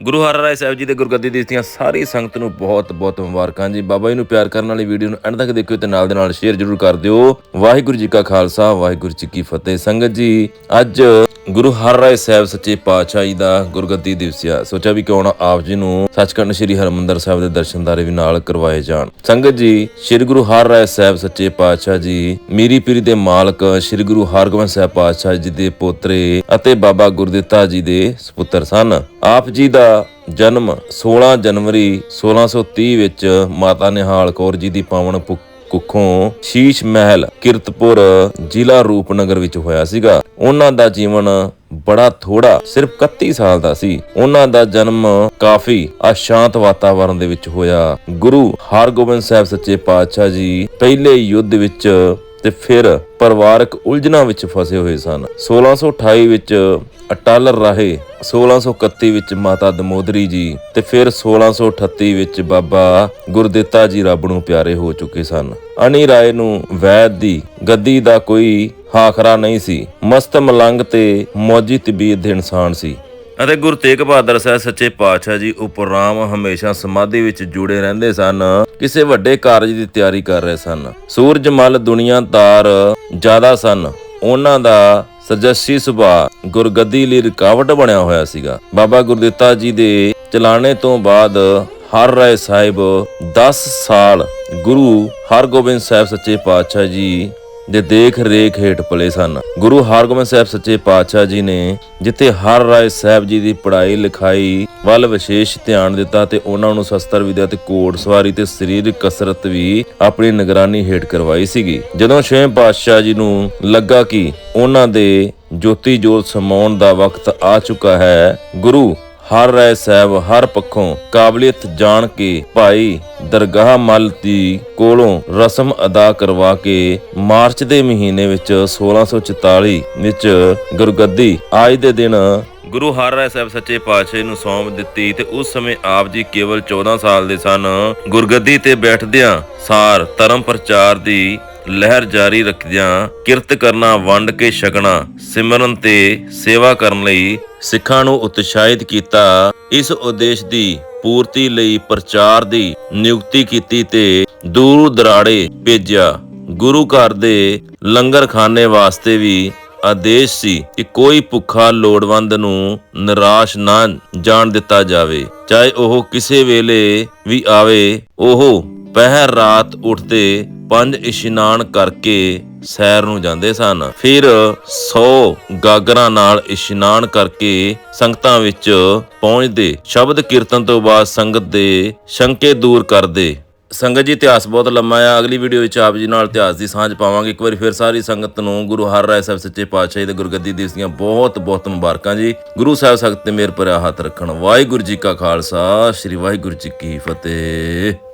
ਗੁਰੂ ਹਰਿਰਾਏ ਸਾਹਿਬ ਜੀ ਦੇ ਗੁਰਗੱਦੀ ਦਿਵਸ ਦੀਆਂ ਸਾਰੀ ਸੰਗਤ ਨੂੰ ਬਹੁਤ ਬਹੁਤ ਮੁਬਾਰਕਾਂ ਜੀ। ਬਾਬਾ ਜੀ ਨੂੰ ਪਿਆਰ ਕਰਨ ਵਾਲੀ ਵੀਡੀਓ ਨੂੰ ਐਂਡ ਤੱਕ ਦੇਖਿਓ ਤੇ ਨਾਲ ਦੇ ਨਾਲ ਸ਼ੇਅਰ ਜ਼ਰੂਰ ਕਰ ਦਿਓ। ਵਾਹਿਗੁਰੂ ਜੀ ਕਾ ਖਾਲਸਾ, ਵਾਹਿਗੁਰੂ ਜੀ ਕੀ ਫਤਿਹ। ਸੰਗਤ ਜੀ, ਅੱਜ ਗੁਰੂ ਹਰ ਰਾਏ ਸਾਹਿਬ ਸੱਚੇ ਪਾਤਸ਼ਾਹ ਜੀ ਦਾ ਗੁਰਗੱਦੀ ਦਿਵਸ ਆ। ਸੋਚਿਆ ਵੀ ਕਿਉਂ ਨਾ ਆਪ ਜੀ ਨੂੰ ਸੱਚਖੰਡ ਸ੍ਰੀ ਹਰਮੰਦਰ ਸਾਹਿਬ ਦੇ ਦਰਸ਼ਨਦਾਰੇ ਵੀ ਨਾਲ ਕਰਵਾਏ ਜਾਣ। ਸੰਗਤ ਜੀ, ਸ੍ਰੀ ਗੁਰੂ ਹਰ ਰਾਏ ਸਾਹਿਬ ਸੱਚੇ ਪਾਤਸ਼ਾਹ ਜੀ, ਮੀਰੀ ਪੀਰੀ ਦੇ ਮਾਲਕ ਸ੍ਰੀ ਗੁਰੂ ਹਰਗੋਬਿੰਦ ਸਾਹਿਬ ਪਾਤਸ਼ਾਹ ਜੀ ਦੇ ਪੋਤਰੇ ਅਤੇ ਬਾਬਾ ਗੁਰਦਿੱਤਾ ਜੀ ਦੇ ਸੁਪੁੱਤਰ ਸਨ। ਆਪ ਜੀ ਦਾ ਜਨਮ 16 ਜਨਵਰੀ 1630 ਵਿੱਚ ਮਾਤਾ ਨਿਹਾਲ ਕੌਰ ਜੀ ਦੀ ਪਾਵਨ ਪੁ- ਕੁੱਖੋਂ ਸ਼ੀਸ਼ ਮਹਿਲ ਕਿਰਤਪੁਰ ਜ਼ਿਲ੍ਹਾ ਰੂਪਨਗਰ ਵਿੱਚ ਹੋਇਆ ਸੀਗਾ। ਉਹਨਾਂ ਦਾ ਜੀਵਨ ਬੜਾ ਥੋੜਾ ਸਿਰਫ 31 ਸਾਲ ਦਾ ਸੀ। ਉਹਨਾਂ ਦਾ ਜਨਮ ਕਾਫੀ ਅਸ਼ਾਂਤ ਵਾਤਾਵਰਣ ਦੇ ਵਿੱਚ ਹੋਇਆ। ਗੁਰੂ ਹਰਗੋਬਿੰਦ ਸਾਹਿਬ ਸੱਚੇ ਪਾਤਸ਼ਾਹ ਜੀ ਪਹਿਲੇ ਯੁੱਧ ਵਿੱਚ ਤੇ ਫਿਰ ਪਰਿਵਾਰਕ ਉਲਝਣਾਂ ਵਿੱਚ ਫਸੇ ਹੋਏ ਸਨ। 1628 ਵਿੱਚ ਅਟਲ ਰਹੇ 1631 ਵਿੱਚ ਮਾਤਾ ਦਮੋਦਰੀ ਜੀ ਤੇ ਫਿਰ 1638 ਵਿੱਚ ਬਾਬਾ ਗੁਰਦਿੱਤਾ ਜੀ ਰੱਬ ਨੂੰ ਪਿਆਰੇ ਹੋ ਚੁੱਕੇ ਸਨ। ਅਣੀ ਰਾਏ ਨੂੰ ਵੈਦ ਦੀ ਗੱਦੀ ਦਾ ਕੋਈ ਹਾਖਰਾ ਨਹੀਂ ਸੀ। ਮਸਤ ਮਲੰਗ ਤੇ ਮੌਜੀ ਤਬੀਅਤ ਦੇ ਇਨਸਾਨ ਸੀ। ਅਤੇ ਗੁਰੂ ਤੇਗ ਬਹਾਦਰ ਸਾਹਿਬ ਸੱਚੇ ਪਾਤਸ਼ਾਹ ਜੀ ਉਪਰਾਮ ਹਮੇਸ਼ਾ ਸਮਾਧੀ ਵਿੱਚ ਜੁੜੇ ਰਹਿੰਦੇ ਸਨ, ਕਿਸੇ ਵੱਡੇ ਕਾਰਜ ਦੀ ਤਿਆਰੀ ਕਰ ਰਹੇ ਸਨ। ਸੂਰਜਮਲ ਦੁਨੀਆਦਾਰ ਜ਼ਿਆਦਾ ਸਨ। ਉਹਨਾਂ ਦਾ ਸਜਸੀ ਸੁਭਾਅ ਗੁਰਗੱਦੀ ਲਈ ਰੁਕਾਵਟ ਬਣਿਆ ਹੋਇਆ ਸੀਗਾ। ਬਾਬਾ ਗੁਰਦਿੱਤਾ ਜੀ ਦੇ ਚਲਾਣੇ ਤੋਂ ਬਾਅਦ ਹਰ ਰਾਏ ਸਾਹਿਬ 10 ਸਾਲ ਗੁਰੂ ਹਰਗੋਬਿੰਦ ਸਾਹਿਬ ਸੱਚੇ ਪਾਤਸ਼ਾਹ ਜੀ ਦੇ ਦੇਖ ਰੇਖ ਹੇਠ ਪਲੇ ਸਨ। ਗੁਰੂ ਹਰਗੋਬਿੰਦ ਸਾਹਿਬ ਸੱਚੇ ਪਾਤਸ਼ਾਹ ਜੀ ਨੇ ਜਿੱਥੇ ਹਰ ਰਾਏ ਸਾਹਿਬ ਜੀ ਦੀ ਪੜ੍ਹਾਈ ਲਿਖਾਈ ਵੱਲ ਵਿਸ਼ੇਸ਼ ਧਿਆਨ ਦਿੱਤਾ ਤੇ ਉਹਨਾਂ ਨੂੰ ਸ਼ਸਤਰ ਵਿਦਿਆ ਤੇ ਘੋੜ ਸਵਾਰੀ ਤੇ ਸਰੀਰਕ ਕਸਰਤ ਵੀ ਆਪਣੀ ਨਿਗਰਾਨੀ ਹੇਠ ਕਰਵਾਈ ਸੀਗੀ। ਜਦੋਂ ਛੇਵੇਂ ਪਾਤਸ਼ਾਹ ਜੀ ਨੂੰ ਲੱਗਾ ਕਿ ਉਹਨਾਂ ਦੇ ਜੋਤੀ ਜੋਤ ਸਮਾਉਣ ਦਾ ਵਕਤ ਆ ਚੁੱਕਾ ਹੈ, ਗੁਰੂ ਹਰ ਰਾਏ ਸਾਹਿਬ, ਹਰ ਪੱਖੋਂ ਕਾਬਲੀਅਤ ਜਾਣ ਕੇ ਭਾਈ ਦਰਗਾਹ ਮੱਲ ਦੀ ਕੋਲੋਂ ਰਸਮ ਅਦਾ ਕਰਵਾ ਕੇ ਮਾਰਚ ਦੇ ਮਹੀਨੇ ਵਿੱਚ 1644 ਵਿੱਚ ਗੁਰਗੱਦੀ ਅੱਜ ਦੇ ਦਿਨ ਗੁਰੂ ਹਰ ਰਾਏ ਸਾਹਿਬ ਸੱਚੇ ਪਾਤਸ਼ਾਹ ਨੂੰ ਸੌਂਪ ਦਿੱਤੀ ਤੇ ਉਸ ਸਮੇਂ ਆਪ ਜੀ ਕੇਵਲ 14 ਸਾਲ ਦੇ ਸਨ। ਗੁਰਗੱਦੀ ਤੇ ਬੈਠਦਿਆਂ ਸਾਰ ਧਰਮ ਪ੍ਰਚਾਰ ਦੀ ਲਹਿਰ ਜਾਰੀ ਰੱਖਦਿਆਂ ਕਿਰਤ ਕਰਨਾ, ਵੰਡ ਕੇ ਛਕਣਾ, ਸਿਮਰਨ ਤੇ ਸੇਵਾ ਕਰਨ ਲਈ ਸਿੱਖਾਂ ਨੂੰ ਉਤਸ਼ਾਹਿਤ ਕੀਤਾ, ਇਸ ਉਦੇਸ਼ ਦੀ ਪੂਰਤੀ ਲਈ ਪ੍ਰਚਾਰ ਦੀ ਨਿਯੁਕਤੀ ਕੀਤੀ ਤੇ ਦੂਰ ਦਰਾੜੇ ਭੇਜਿਆ। ਗੁਰੂ ਘਰ ਦੇ ਲੰਗਰਖਾਨੇ ਵਾਸਤੇ ਵੀ ਆਦੇਸ਼ ਸੀ ਕਿ ਕੋਈ ਭੁੱਖਾ ਲੋੜਵੰਦ ਨੂੰ ਨਿਰਾਸ਼ ਨਾ ਜਾਣ ਦਿੱਤਾ ਜਾਵੇ। ਚਾਹੇ ਉਹ ਕਿਸੇ ਵੇਲੇ ਵੀ ਆਵੇ, ਉਹ ਪਹਿਰ ਰਾਤ ਉੱਠਦੇ ਪੰਜ ਇਸ਼ਨਾਨ ਕਰਕੇ ਸੈਰ ਨੂੰ ਜਾਂਦੇ ਸਨ। ਫਿਰ 100 ਗਾਗਰਾਂ ਨਾਲ ਇਸ਼ਨਾਨ ਕਰਕੇ ਸੰਗਤਾਂ ਵਿੱਚ ਪਹੁੰਚਦੇ। ਸ਼ਬਦ ਕੀਰਤਨ ਤੋਂ ਬਾਅਦ ਸੰਗਤ ਦੇ ਸ਼ੰਕੇ ਦੂਰ ਕਰਦੇ। ਸੰਗਤ ਜੀ, ਇਤਿਹਾਸ ਬਹੁਤ ਲੰਮਾ ਆ। ਅਗਲੀ ਵੀਡੀਓ ਵਿੱਚ ਆਪ ਜੀ ਨਾਲ ਇਤਿਹਾਸ ਦੀ ਸਾਂਝ ਪਾਵਾਂਗੇ। ਇੱਕ ਵਾਰੀ ਫਿਰ ਸਾਰੀ ਸੰਗਤ ਨੂੰ ਗੁਰੂ ਹਰ ਹਰਿਰਾਏ ਸਾਹਿਬ ਸੱਚੇ ਪਾਤਸ਼ਾਹ ਜੀ ਦੇ ਗੁਰਗੱਦੀ ਦਿਵਸ ਦੀਆਂ ਬਹੁਤ ਬਹੁਤ ਮੁਬਾਰਕਾਂ ਜੀ। ਗੁਰੂ ਸਾਹਿਬ ਸਖਤ ਤੇ ਮੇਰ ਭਰਿਆ ਹੱਥ ਰੱਖਣ। ਵਾਹਿਗੁਰੂ ਜੀ ਕਾ ਖਾਲਸਾ, ਸ੍ਰੀ ਵਾਹਿਗੁਰੂ ਜੀ ਕੀ ਫਤਿਹ।